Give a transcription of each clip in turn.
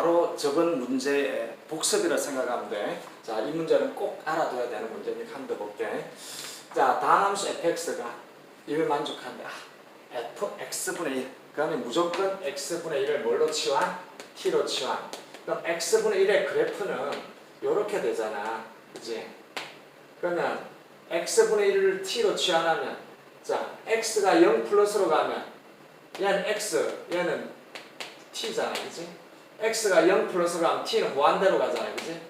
바로 저번 문제의 복습이라 생각하면 돼. 자, 이 문제는 꼭 알아둬야 되는 문제니까 한번 더 볼게. 자, 다음 함수 fx가 1을 만족한다. fx분의 1. 그러면 무조건 x분의 1을 뭘로 치환? t로 치환. 그럼 x분의 1의 그래프는 이렇게 되잖아. 그지? 그러면 x분의 1을 t로 치환하면 자, x가 0 플러스로 가면 얘는 x, 얘는 t잖아. 그지? X가 0 플러스로 가면 t는 무한대로 가잖아. 그지?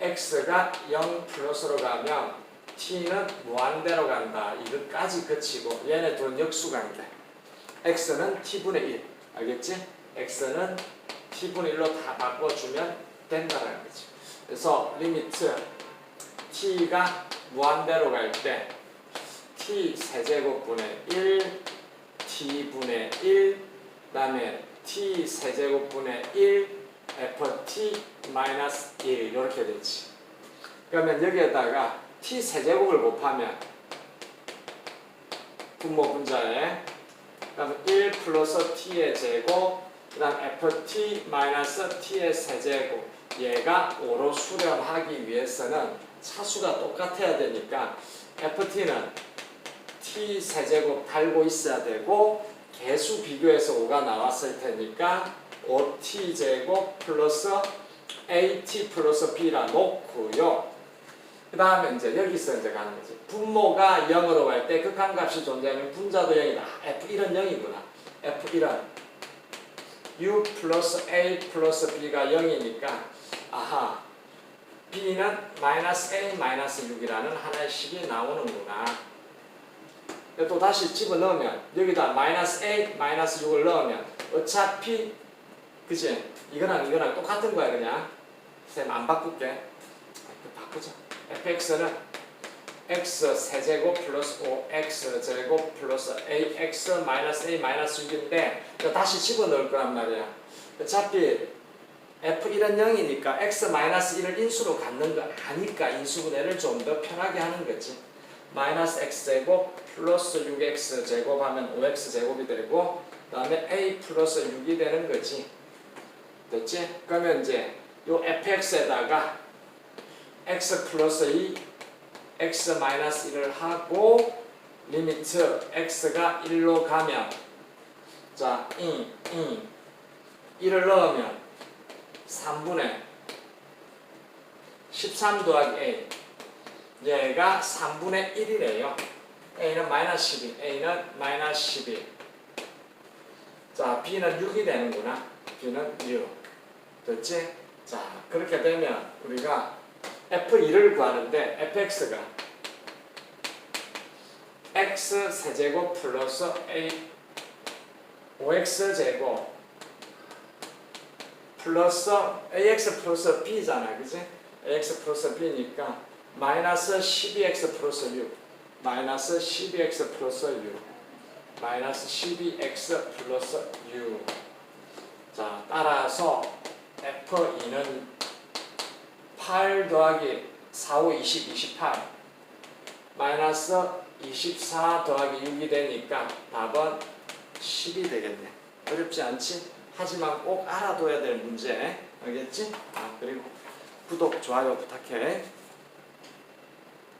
x가 0 플러스로 가면 t는 무한대로 간다. 이것까지 그치고 얘네 둘은 역수관계. x는 t분의 1. 알겠지? x는 t분의 1로 다 바꿔주면 된다는 거지. 그래서 리미트 t가 무한대로 갈 때 t 세제곱분의 1 t분의 1 그다음에 t 세제곱분의 1 ft 마이너스 1 이렇게 되지. 그러면 여기에다가 t 세제곱을 곱하면 분모 분자에 그다음 1 플러스 t의 제곱 그다음 ft 마이너스 t의 세제곱 얘가 5로 수렴하기 위해서는 차수가 똑같아야 되니까 ft는 t 세제곱 달고 있어야 되고 개수 비교해서 5가 나왔을 테니까 5t 제곱 플러스 at 플러스 b라 놓고요. 그 다음에 이제 여기서 이제 가는 거지. 분모가 0으로 갈 때 극한값이 존재하면 분자도 0이다. f1은 0이구나. f1은 u 플러스 a 플러스 b가 0이니까 아하 b는 마이너스 a 마이너스 6이라는 하나의 식이 나오는구나. 또 다시 집어넣으면 여기다 마이너스 a 마이너스 6을 넣으면 어차피 그치? 이거랑 이거랑 똑같은 거야 그냥. 쌤안 바꿀게. 바꾸자. fx는 x 세제곱 플러스 5x 제곱 플러스 ax 마이너스 a 마이너스 6인데 이거 다시 집어넣을 거란 말이야. 어차피 f1은 0이니까 x 마이너스 1을 인수로 갖는 거 아니까 인수분해를 좀 더 편하게 하는 거지. 마이너스 x제곱 플러스 6x 제곱하면 5x 제곱이 되고 그 다음에 a 플러스 6이 되는 거지 됐지? 그러면 이제 요 fx에다가 x 플러스 2 x 마이너스 1을 하고 리미트 x가 1로 가면 자, 이, 이 1을 넣으면 3분의 13 더하기 a 얘가 3분의 1이래요. a는 마이너스 12, a는 마이너스 12. 자, b는 6이 되는구나. b는 6. 됐지? 자, 그렇게 되면 우리가 f2를 구하는데 fx가 x 세제곱 플러스 a 5x 제곱 플러스 ax 플러스 b잖아. 그지? ax 플러스 b니까 마이너스 12x 플러스 6 마이너스 12x 플러스 6 마이너스 12x 플러스 6 자, 따라서 F2는 8 더하기 4, 5, 20, 28 마이너스 24 더하기 6이 되니까 답은 10이 되겠네. 어렵지 않지? 하지만 꼭 알아둬야 될 문제. 알겠지? 아, 그리고 구독, 좋아요 부탁해.